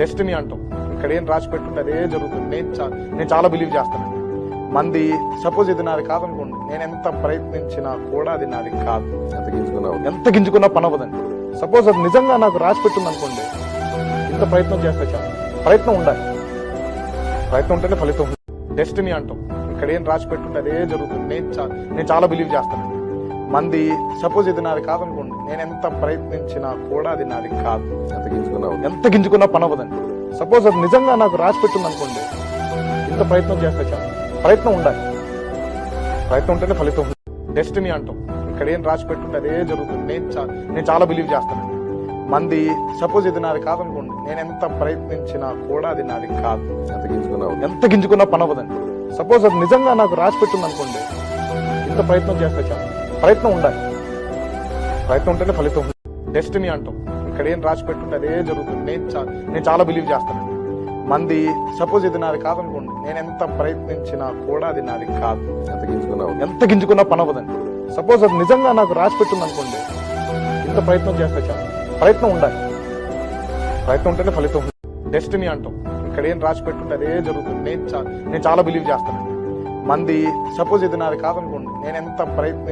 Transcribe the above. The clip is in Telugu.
డెస్టినీ అంటాం. ఇక్కడ ఏం రాసి పెట్టుంటే అదే జరుగుతుంది. నేను చా- నేను చాలా బిలీవ్ చేస్తాను. మంది సపోజ్ ఇది నాది కాదనుకోండి నేను ఎంత ప్రయత్నించినా కూడా అది నాది కాదు. ఎంత గించుకున్నావు ఎంత గింజుకున్నా పని అవ్వదండి. సపోజ్ అది నిజంగా నాకు రాసి పెట్టింది అనుకోండి ఇంత ప్రయత్నం చేస్తే చాలు. ప్రయత్నం ఉండాలి. ప్రయత్నం ఉంటేనే ఫలితం. డెస్టినీ అంటాం. ఇక్కడ ఏం రాసి పెట్టుంటే అదే జరుగుతుంది. నేను నేను చాలా బిలీవ్ చేస్తాను. మంది సపోజ్ ఇది నాది కాదనుకోండి నేను ఎంత ప్రయత్నించినా కూడా అది నాది కాదు. ఎంత గించుకున్నావు ఎంత గింజుకున్నా పని అవ్వదండి. సపోజ్ అది నిజంగా నాకు రాసి పెట్టింది అనుకోండి ఇంత ప్రయత్నం చేస్తే చాలు. ప్రయత్నం ఉండాలి. ప్రయత్నం ఉంటేనే ఫలితం. డెస్టినీ అంటాం. ఇక్కడ ఏం రాసి పెట్టుంటే అదే జరుగుతుంది. నేను చా- నేను చాలా బిలీవ్ చేస్తాను. మంది సపోజ్ ఇది నాది కాదనుకోండి నేను ఎంత ప్రయత్నించినా కూడా అది నాది కాదు. ఎంత గించుకున్నావు ఎంత గింజుకున్నా పని అవ్వదండి. సపోజ్ అది నిజంగా నాకు రాసి పెట్టింది అనుకోండి ఇంత ప్రయత్నం చేస్తే చాలు. ప్రయత్నం ఉండాలి. ప్రయత్నం ఉంటేనే ఫలితం. డెస్టినీ అంటాం. ఇక్కడ ఏం రాసి పెట్టుంటే అదే జరుగుతుంది. నేను నేను చాలా బిలీవ్ చేస్తాను మంది సపోజ్ ఇది నాది కాదనుకోండి. నేను ఎంత ప్రయత్నించినా కూడా అది నాది కాదు. ఎంత గించుకున్నావు ఎంత గింజుకున్నా పని అవ్వదండి. సపోజ్ అది నిజంగా నాకు రాసి పెట్టింది అనుకోండి ఇంత ప్రయత్నం చేస్తే చాలు. ప్రయత్నం ఉండాలి. ప్రయత్నం ఉంటేనే ఫలితం. డెస్టినీ అంటాం. ఇక్కడ ఏం రాసి పెట్టుంటే అదే జరుగుతుంది. నేను నేను చాలా బిలీవ్ చేస్తాను మంది సపోజ్ ఇది నాది కాదనుకోండి. నేను ఎంత ప్రయత్ని